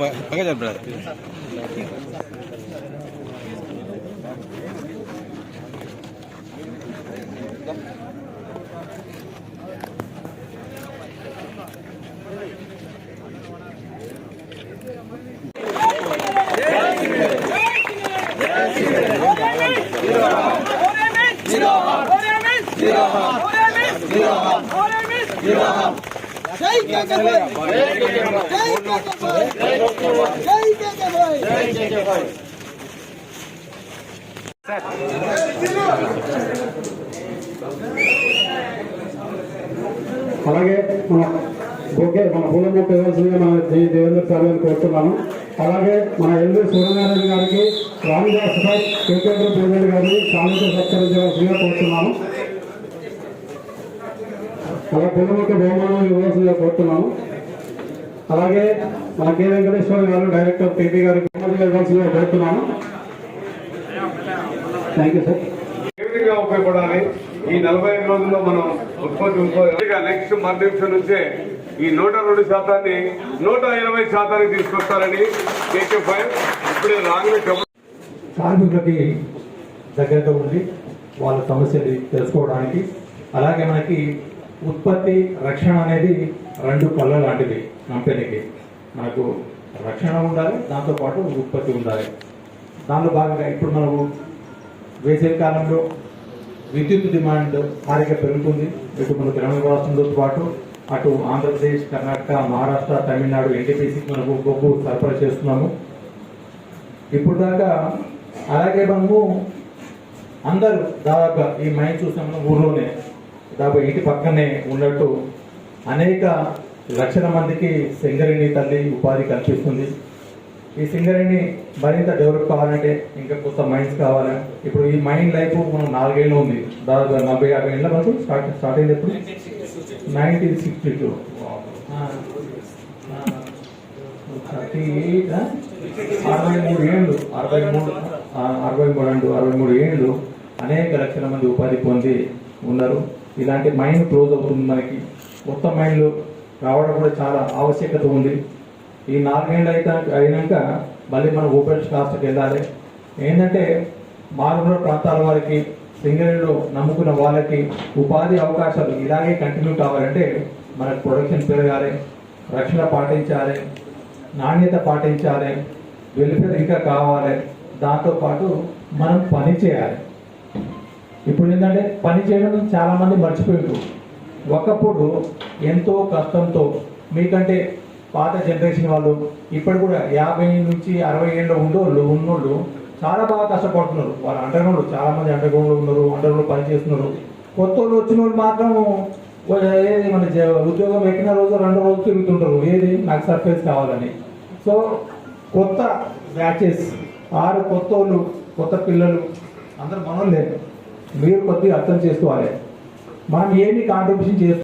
పక్క చెప్పరా జై కేకేబాయ్ జై కేకేబాయ్ జై కేకేబాయ్ అలాగే మన ఓకే మన పూల మొక్క ఇవ్వాల్సిందిగా మన దేవేంద్ర సార్ గారిని కోరుతున్నాను. అలాగే మన ఎల్వి సూర్యనారాయణ గారికి రామదాస్ సార్ కేకేంద్ర ప్రెసిడెంట్ గారిని సామెత సత్కరించవలసిందిగా కోరుతున్నాను. అలా పూల మొక్క బహుమానం ఇవ్వాల్సిందిగా కోరుతున్నాము. అలాగే మన కె వెంకటేశ్వర గారు డైరెక్టర్ పీపీ బహుమతిగా ఇవ్వాల్సిందిగా కోరుతున్నాను థ్యాంక్ యూ సార్ ఏ విధంగా ఉపయోగపడాలి? ఈ నలభై ఐదు రోజుల్లో మనం ఉత్పత్తి నెక్స్ట్ నిమిషం నుంచే ఈ నూట రెండు శాతాన్ని నూట ఇరవై శాతానికి తీసుకొస్తారని కేకే ఫైవ్ ఇప్పుడే కార్మికులకి దగ్గరగా ఉండి వాళ్ళ సమస్యలు తెలుసుకోవడానికి అలాగే మనకి ఉత్పత్తి రక్షణ అనేది రెండు కళ్ళ లాంటివి కంపెనీకి. మనకు రక్షణ ఉండాలి దాంతోపాటు ఉత్పత్తి ఉండాలి. దానిలో భాగంగా ఇప్పుడు మనకు వేసవి కాలంలో విద్యుత్ డిమాండ్ భారీగా పెరుగుతుంది. ఇటు మన తెలంగాణ రాష్ట్రంతో పాటు అటు ఆంధ్రప్రదేశ్ కర్ణాటక మహారాష్ట్ర తమిళనాడు ఎన్టీపీసీకి మనకు బొగ్గు సరఫరా చేస్తున్నాము. ఇప్పుడు దాకా అలాగే మనము అందరూ దాదాపుగా ఈ మైన్ చూసాము ఊర్లోనే. దాదాపు ఇంటి పక్కనే ఉన్నట్టు అనేక లక్షల మందికి సింగరేణి తల్లి ఉపాధి కల్పిస్తుంది. ఈ సింగరేణి మరింత డెవలప్ కావాలంటే ఇంకా కొత్త మైన్స్ కావాలి. ఇప్పుడు ఈ మైండ్ లైఫ్ మనం నాలుగేళ్ళు ఉంది. దాదాపు నలభై యాభై ఏళ్ళ వరకు స్టార్ట్ స్టార్ట్ అయింది ఎప్పుడు? Nineteen sixty two. Thirty eight అరవై మూడు ఏళ్ళు అరవై మూడు అరవై మూడు అంటూ అరవై మూడు ఏళ్ళు అనేక లక్షల మంది ఉపాధి పొంది ఉన్నారు. ఇలాంటి మైండ్ క్లోజ్ అవుతుంది మనకి. కొత్త మైండ్లు రావడం కూడా చాలా ఆవశ్యకత ఉంది. ఈ నాలుగేళ్ళు అయితే అయినాక మళ్ళీ మనం ఓపెన్ కాస్ట్కి వెళ్ళాలి. ఏంటంటే మారుమూల ప్రాంతాల వారికి సింగరేణిలో నమ్ముకున్న వాళ్ళకి ఉపాధి అవకాశాలు ఇలాగే కంటిన్యూ కావాలంటే మనకు ప్రొడక్షన్ పెరగాలి రక్షణ పాటించాలి నాణ్యత పాటించాలి వెలుపల ఇంకా కావాలి. దాంతోపాటు మనం పని చేయాలి. ఇప్పుడు ఏంటంటే పని చేయడం చాలామంది మర్చిపోయారు ఒకప్పుడు ఎంతో కష్టంతో మీకంటే పాత జనరేషన్ వాళ్ళు ఇప్పుడు కూడా యాభై నుంచి అరవై ఏళ్ళ ఉండోళ్ళు ఉన్నోళ్ళు చాలా బాగా కష్టపడుతున్నారు. వాళ్ళు అండర్గ్రౌండ్ చాలామంది అండర్గ్రౌండ్లో ఉన్నారు అండర్గ్రౌండ్ పని చేస్తున్నారు. కొత్త వాళ్ళు వచ్చిన వాళ్ళు మాత్రం ఏది మన జ- ఉద్యోగం ఎక్కిన రోజు రెండు రోజులు తిరుగుతుంటారు. ఏది? నాకు సర్ఫేస్ కావాలని. సో కొత్త బ్యాచెస్ ఆరు కొత్త వాళ్ళు కొత్త పిల్లలు అందరు మనోళ్ళే. మీరు కొద్దిగా అర్థం చేసుకోవాలి. మనం ఏమి కాంట్రిబ్యూషన్ చేస్తున్నాం?